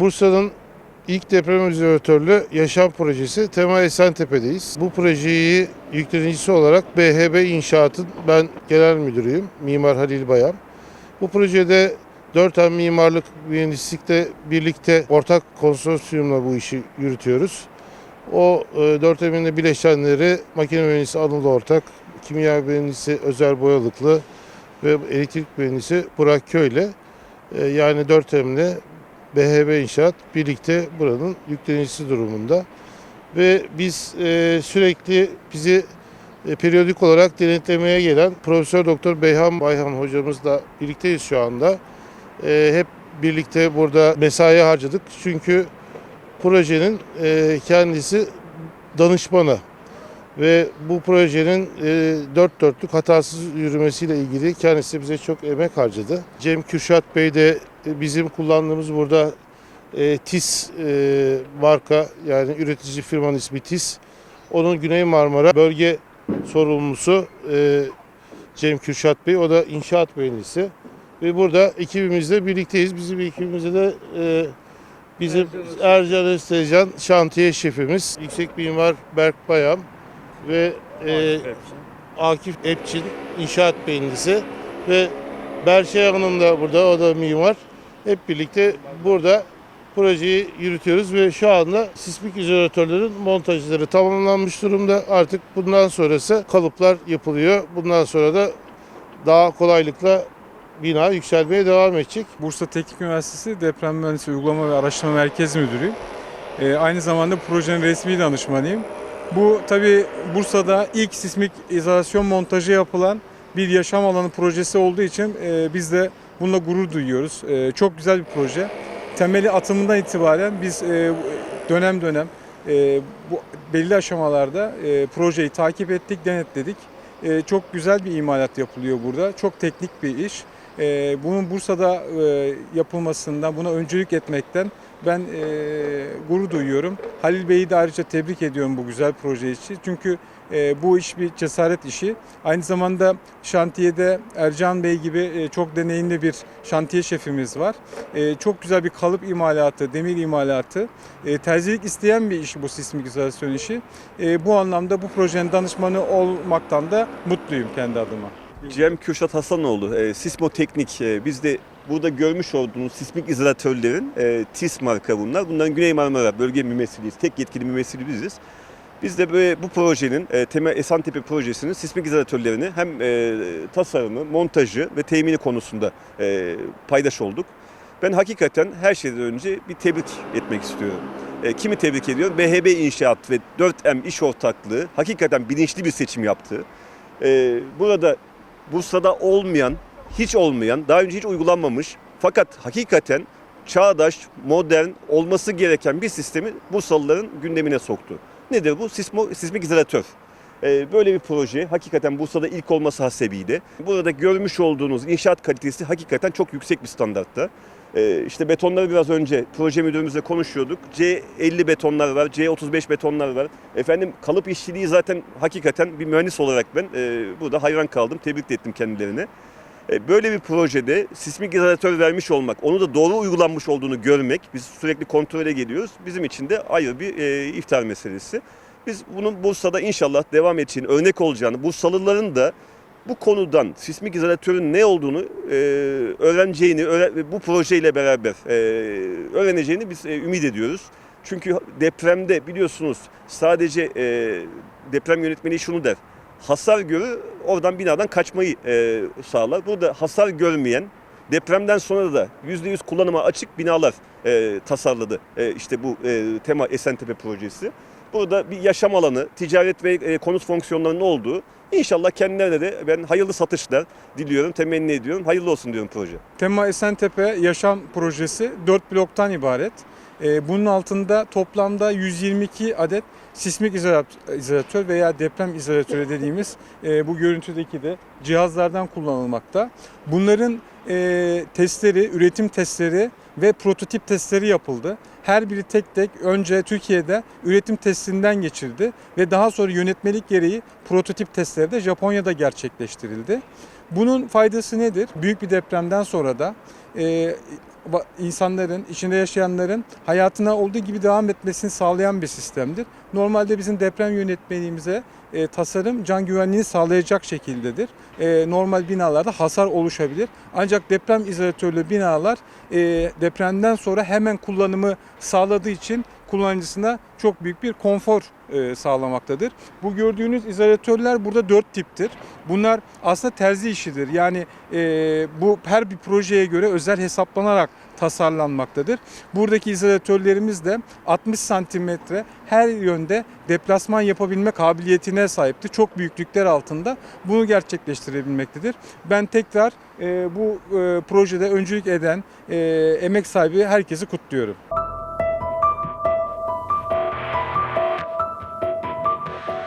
Bursa'nın ilk deprem observatörlü yaşam projesi Tema Esentepe'deyiz. Bu projeyi yüklenicisi olarak BHB İnşaat'ın ben genel müdürüyüm. Mimar Halil Bayan. Bu projede 4 mimarlık mühendislikle birlikte ortak konsorsiyumla bu işi yürütüyoruz. O e, 4 eminde bileşenleri makine mühendisi Anıl Ortak, kimya mühendisi Özer Boyalıklı ve elektrik mühendisi Burak Köyle. E, yani 4 emle BHB İnşaat birlikte buranın yüklenicisi durumunda. Ve biz e, sürekli bizi e, periyodik olarak denetlemeye gelen Profesör Doktor Beyhan Bayhan hocamızla birlikteyiz şu anda. E, hep birlikte burada mesai harcadık. Çünkü projenin e, kendisi danışmanı ve bu projenin e, dört dörtlük hatasız yürümesiyle ilgili kendisi bize çok emek harcadı. Cem Kürşat Bey de e, bizim kullandığımız burada e, TIS e, marka yani üretici firmanın ismi TIS. Onun Güney Marmara bölge sorumlusu e, Cem Kürşat Bey. O da inşaat mühendisi. Ve burada ekibimizle birlikteyiz. Bizim ekibimizde de e, bizim Ercan Öztecan şantiye şefimiz, yüksek mimar Berk Bayam ve e, Akif Epçin inşaat mühendisi ve Berşe Hanım da burada, o da mimar. Hep birlikte burada projeyi yürütüyoruz ve şu anda sismik izolatörlerin montajları tamamlanmış durumda. Artık bundan sonrası kalıplar yapılıyor. Bundan sonra da daha kolaylıkla bina yükselmeye devam edecek. Bursa Teknik Üniversitesi Deprem Mühendisliği Uygulama ve Araştırma Merkezi Müdürüyüm. Ee, aynı zamanda projenin resmi danışmanıyım. Bu tabi Bursa'da ilk sismik izolasyon montajı yapılan bir yaşam alanı projesi olduğu için e, biz de bununla gurur duyuyoruz. E, çok güzel bir proje. Temeli atımından itibaren biz e, dönem dönem e, bu belli aşamalarda e, projeyi takip ettik, denetledik. E, çok güzel bir imalat yapılıyor burada. Çok teknik bir iş. E, bunun Bursa'da e, yapılmasından, buna öncülük etmekten ben e, gurur duyuyorum. Halil Bey'i de ayrıca tebrik ediyorum bu güzel proje için. Çünkü e, bu iş bir cesaret işi. Aynı zamanda şantiyede Ercan Bey gibi e, çok deneyimli bir şantiye şefimiz var. E, çok güzel bir kalıp imalatı, demir imalatı. E, terzilik isteyen bir iş bu sismik izolasyon işi. E, bu anlamda bu projenin danışmanı olmaktan da mutluyum kendi adıma. Cem Kürşat Hasanoğlu, e, Sismoteknik. E, biz de burada görmüş olduğunuz sismik izolatörlerin e, TIS marka bunlar. Bunların Güney Marmara bölge mümessiliyiz. Tek yetkili mümessili biziz. Biz de böyle bu projenin, e, Temel Esentepe projesinin sismik izolatörlerini hem e, tasarımı, montajı ve temini konusunda e, paydaş olduk. Ben hakikaten her şeyden önce bir tebrik etmek istiyorum. E, kimi tebrik ediyorum? BHB İnşaat ve 4M İş Ortaklığı hakikaten bilinçli bir seçim yaptı. E, burada Bursa'da olmayan, hiç olmayan, daha önce hiç uygulanmamış fakat hakikaten çağdaş, modern olması gereken bir sistemi Bursalıların gündemine soktu. Nedir bu? Sismo, sismik izolatör. Ee, böyle bir proje hakikaten Bursa'da ilk olması hasebiyle. Burada görmüş olduğunuz inşaat kalitesi hakikaten çok yüksek bir standartta. Ee, işte betonları biraz önce proje müdürümüzle konuşuyorduk. C50 betonlar var, C35 betonlar var. Efendim kalıp işçiliği zaten hakikaten bir mühendis olarak ben e, burada hayran kaldım. Tebrik ettim kendilerine. E, Böyle bir projede sismik izolatör vermiş olmak, onu da doğru uygulanmış olduğunu görmek, biz sürekli kontrole geliyoruz. Bizim için de ayrı bir e, iftar meselesi. Biz bunun Bursa'da inşallah devam edeceğini, örnek olacağını, Bursalıların da bu konudan sismik izolatörün ne olduğunu e, öğreneceğini, öğre- bu projeyle beraber e, öğreneceğini biz e, ümit ediyoruz. Çünkü depremde biliyorsunuz sadece e, deprem yönetmeni şunu der. Hasar görür, oradan binadan kaçmayı e, sağlar. Burada hasar görmeyen, depremden sonra da %100 kullanıma açık binalar e, tasarladı. E, işte bu e, Tema Esentepe projesi. Burada bir yaşam alanı, ticaret ve e, konut fonksiyonlarının olduğu. İnşallah kendilerine de ben hayırlı satışlar diliyorum, temenni ediyorum. Hayırlı olsun diyorum proje. Tema Esentepe Yaşam Projesi 4 bloktan ibaret. Ee, Bunun altında toplamda 122 adet sismik izolat- izolatör veya deprem izolatörü dediğimiz e, bu görüntüdeki de cihazlardan kullanılmakta. Bunların e, testleri, üretim testleri ve prototip testleri yapıldı. Her biri tek tek önce Türkiye'de üretim testinden geçildi ve daha sonra yönetmelik gereği prototip testleri de Japonya'da gerçekleştirildi. Bunun faydası nedir? Büyük bir depremden sonra da e, insanların, içinde yaşayanların hayatına olduğu gibi devam etmesini sağlayan bir sistemdir. Normalde bizim deprem yönetmeliğimize e, tasarım can güvenliğini sağlayacak şekildedir. E, normal binalarda hasar oluşabilir. Ancak deprem izolatörlü binalar e, depremden sonra hemen kullanımı sağladığı için kullanıcısına çok büyük bir konfor e, sağlamaktadır. Bu gördüğünüz izolatörler burada dört tiptir. Bunlar aslında terzi işidir. Yani e, bu her bir projeye göre özel hesaplanarak tasarlanmaktadır. Buradaki izolatörlerimiz de 60 santimetre her yönde deplasman yapabilme kabiliyetine sahiptir. Çok büyüklükler altında bunu gerçekleştirebilmektedir. Ben tekrar e, bu e, projede öncülük eden e, emek sahibi herkesi kutluyorum.